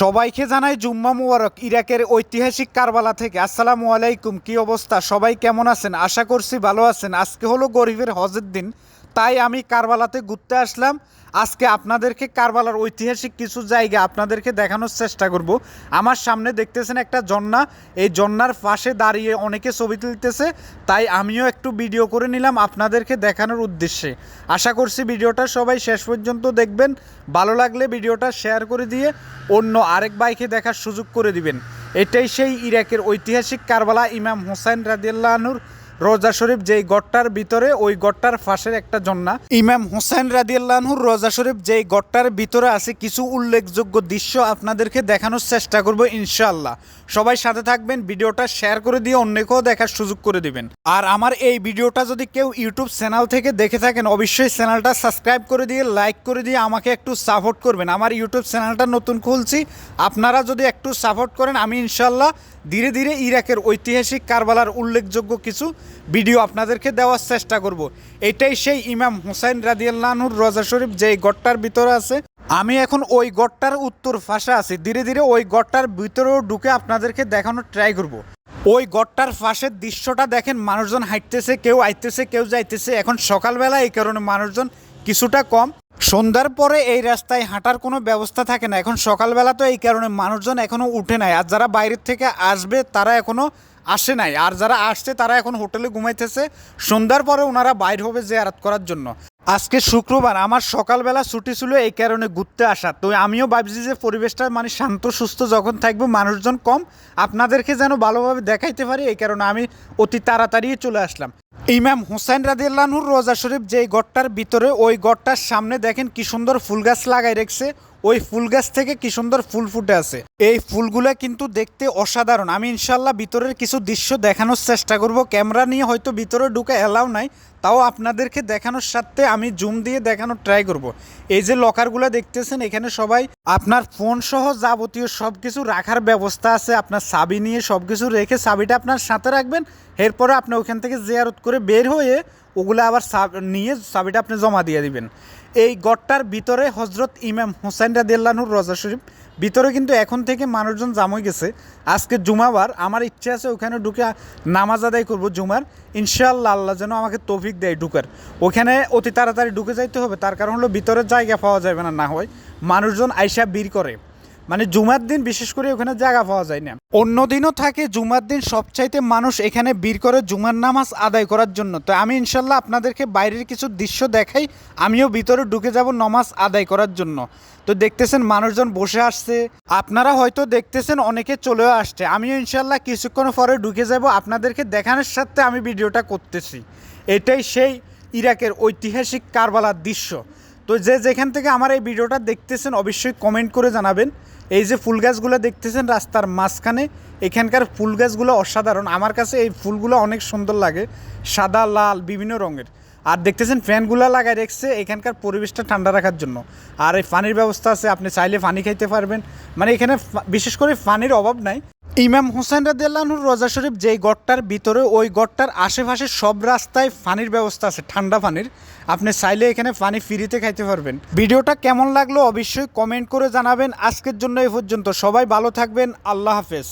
সবাইকে জানাই জুম্মা মুবারক, ইরাকের ঐতিহাসিক কারবালা থেকে। আসসালামু আলাইকুম, কি অবস্থা? সবাই কেমন আছেন? আশা করছি ভালো আছেন। আজকে হলো গরিবের হজের দিন। তাই আমি কারবালাতে ঘুরতে আসলাম। আজকে আপনাদেরকে কারবালার ঐতিহাসিক কিছু জায়গা আপনাদেরকে দেখানোর চেষ্টা করব। আমার সামনে দেখতেছেন একটা জন্না এই জন্নার পাশে দাঁড়িয়ে অনেকে ছবি তুলতেছে। তাই আমিও একটু ভিডিও করে নিলাম আপনাদেরকে দেখানোর উদ্দেশ্যে। আশা করছি ভিডিওটা সবাই শেষ পর্যন্ত দেখবেন। ভালো লাগলে ভিডিওটা শেয়ার করে দিয়ে অন্য আরেক বাইকে দেখার সুযোগ করে দিবেন। এটাই সেই ইরাকের ঐতিহাসিক কারবালা ইমাম হোসেন রাদিয়াল্লাহনুর রোজা শরীফ যেই গড়টার ভিতরে, ওই গড়টার ফাঁসের একটা জন্না ইমাম হোসেন রাদিয়াল্লাহুর রোজা শরীফ যেই গড়টার ভিতরে আছে, কিছু উল্লেখযোগ্য দৃশ্য আপনাদেরকে দেখানোর চেষ্টা করব ইনশাআল্লাহ। সবাই সাথে থাকবেন, ভিডিওটা শেয়ার করে দিয়ে অন্যকেও দেখার সুযোগ করে দিবেন। আর আমার এই ভিডিওটা যদি কেউ ইউটিউব চ্যানেল থেকে দেখে থাকেন, অবশ্যই চ্যানেলটা সাবস্ক্রাইব করে দিয়ে, লাইক করে দিয়ে আমাকে একটু সাপোর্ট করবেন। আমার ইউটিউব চ্যানেলটা নতুন খুলছি, আপনারা যদি একটু সাপোর্ট করেন, আমি ইনশাল্লাহ ধীরে ধীরে ইরাকের ঐতিহাসিক কারবালার উল্লেখযোগ্য কিছু ভিডিও আপনাদেরকে দেওয়ার চেষ্টা করব। এটাই সেই ইমাম হুসাইন রাদিয়াল্লাহুর রোজা শরীফ যেই গড়টার ভিতরে আছে। আমি এখন ওই গড়টার উত্তর ফাঁসে আছি। ধীরে ধীরে ওই গড়টার ভিতরেও ঢুকে আপনাদেরকে দেখানোর ট্রাই করব। ওই গড়টার ফাঁসের দৃশ্যটা দেখেন, মানুষজন হাঁটতেছে, কেউ আইতেছে, কেউ যাইতেছে। এখন সকালবেলা এই কারণে মানুষজন কিছুটা কম। সন্ধ্যার পরে এই রাস্তায় হাঁটার কোনো ব্যবস্থা থাকে না। এখন সকালবেলা তো এই কারণে মানুষজন এখনও উঠে নাই। আর যারা বাইরের থেকে আসবে, তারা এখনও আসে নাই। আর যারা আসছে, তারা এখন হোটেলে ঘুমাইতেছে। সন্ধ্যার পরে ওনারা বাইর হবে জেয়ারাত করার জন্য। আজকে শুক্রবার, আমার সকালবেলা ছুটি ছিল এই কারণে ঘুরতে আসা। তো আমিও ভাবছি যে পরিবেশটা মানে শান্ত, সুস্থ যখন থাকব, মানুষজন কম। আপনাদেরকে যেন ভালোভাবে দেখাইতে পারি, এই কারণে আমি অতি তাড়াতাড়ি চলে আসলাম। ইমাম হুসাইন রাদিয়াল্লাহুর রোজা শরীফ যেই গড়টার ভিতরে, ওই গড়টার সামনে দেখেন কি সুন্দর ফুল গাছ লাগাই রেখেছে। ওই ফুল গাছ থেকে কি সুন্দর ফুল ফুটে আছে। এই ফুলগুলা কিন্তু দেখতে অসাধারণ। আমি ইনশাল্লাহ ভিতরের কিছু দৃশ্য দেখানোর চেষ্টা করব। ক্যামেরা নিয়ে হয়তো ভিতরে ঢুকে এলাও নাই, তাও আপনাদেরকে দেখানোর সাথে আমি জুম দিয়ে দেখানোর ট্রাই করব। এই যে লকারগুলো দেখতেছেন, এখানে সবাই আপনার ফোন সহ যাবতীয় সব কিছু রাখার ব্যবস্থা আছে। আপনার চাবি নিয়ে সব কিছু রেখে চাবিটা আপনার সাথে রাখবেন। এরপরে আপনি ওখান থেকে জিয়ারত করে বের হয়ে ওগুলো আবার চাব- নিয়ে চাবিটা আপনি জমা দিয়ে দিবেন। এই গড়টার ভিতরে হজরত ইমাম হোসেন রাদিয়াল্লাহুর রজা শরীফ, ভিতরে কিন্তু এখন থেকে মানুষজন জামই গেছে। আজকে জুমাবার, আমার ইচ্ছে আছে ওখানে ঢুকে নামাজ আদায় করব জুমার। ইনশাআল্লাহ আল্লাহ যেন আমাকে তৌফিক দেয় ঢুকার। ওখানে অতি তাড়াতাড়ি ঢুকে যাইতে হবে, তার কারণ হলো ভিতরের জায়গা পাওয়া যাবে না না হয় মানুষজন আইসা বীর করে। মানে জুমার দিন বিশেষ করে ওখানে জায়গা পাওয়া যায় না। অন্য দিনও থাকে, জুমার দিন সবচাইতে মানুষ এখানে বীর করে জুমার নামাজ আদায় করার জন্য। তো আমি ইনশাল্লাহ আপনাদেরকে বাইরের কিছু দৃশ্য দেখাই, আমিও ভিতরে ঢুকে যাব নামাজ আদায় করার জন্য। তো দেখতেছেন মানুষজন বসে আসছে, আপনারা হয়তো দেখতেছেন অনেকে চলেও আসছে। আমিও ইনশাল্লাহ কিছুক্ষণ পরে ঢুকে যাব, আপনাদেরকে দেখানোর সাথে আমি ভিডিওটা করতেছি। এটাই সেই ইরাকের ঐতিহাসিক কারবালার দৃশ্য। তো যে যেখান থেকে আমার এই ভিডিওটা দেখতেছেন, অবশ্যই কমেন্ট করে জানাবেন। এই যে ফুল গাছগুলো দেখতেছেন রাস্তার মাঝখানে, এখানকার ফুল গাছগুলো অসাধারণ। আমার কাছে এই ফুলগুলো অনেক সুন্দর লাগে, সাদা, লাল, বিভিন্ন রঙের। আর দেখতেছেন ফ্যানগুলো লাগাই রেখেছে এখানকার পরিবেশটা ঠান্ডা রাখার জন্য। আর এই পানির ব্যবস্থা আছে, আপনি চাইলে পানি খাইতে পারবেন। মানে এখানে বিশেষ করে পানির অভাব নাই। ইমাম হোসেন রাদিয়াল্লাহুর রোজা শরীফ যেই গড়টার ভিতরে, ওই গড়টার আশেপাশে সব রাস্তায় পানির ব্যবস্থা আছে, ঠান্ডা পানির আপনি চাইলে এখানে পানি ফ্রিতে খাইতে পারবেন। ভিডিওটা কেমন লাগল অবশ্যই কমেন্ট করে জানাবেন। আজকের জন্য এই পর্যন্ত। সবাই ভালো থাকবেন। আল্লাহ হাফেজ।